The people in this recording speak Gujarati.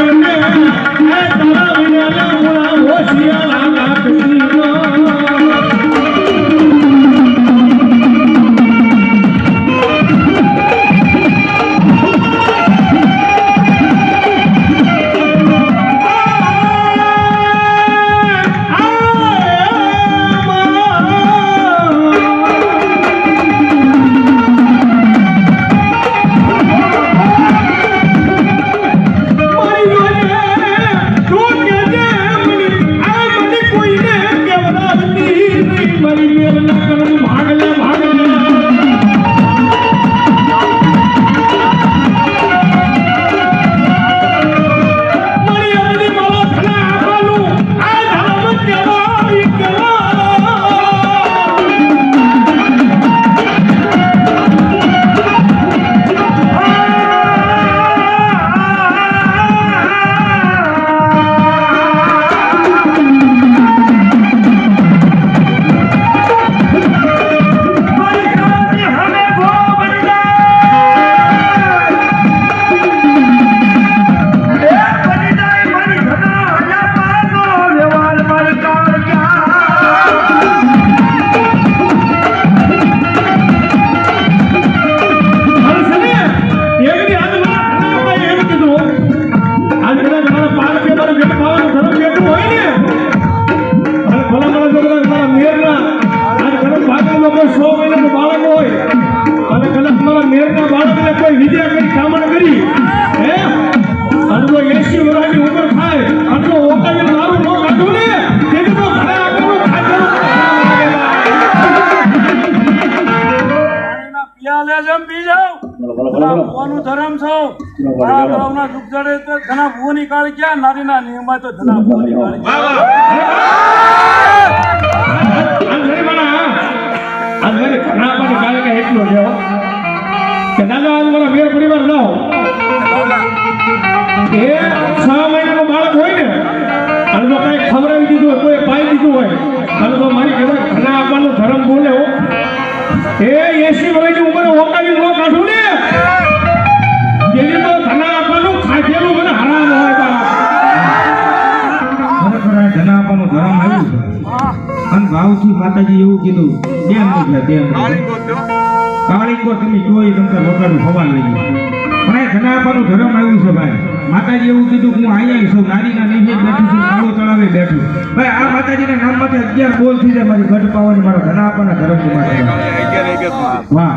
ஒன்று தரவினாலும் ஓசியாலும் બાપાનું ધર્મ છો. આ ગામના દુઃખ જડે તો ઘણા ભુવની કાળી ક્યાં નારીના નિયમમાં તો ઘણા ભુવની કાળી છે ન છ મહિનાનું બાળક હોય ને અને જો કાંઈ ખવડાવી દીધું હોય કોઈ પાઈ દીધું હોય અને તો એ એસી વર્ષની ઉંમરે ઓકાવી ન કાઢું ને જેની તો આપવાનું ખાધેલું મને હરામ હોય આપવાનું આવ્યું અને ભાવથી માતાજી એવું કીધું બેન નીકળે બેન. કાળીંગો તમે જોઈ તમને વગાડું હવા લઈ પણ એ ધન આપવાનું ધર્મ આવ્યું છે ભાઈ. માતાજી એવું કીધું કે હું અહીંયા છું નારીના જ બેઠું છું કાળો તળાવે બેઠું. ભાઈ આ માતાજીના નામમાંથી અગિયાર બોલ થઈ જાય મારી ગઢ પાવાની મારા ધન આપવાના ધર્મ માટે વાહ.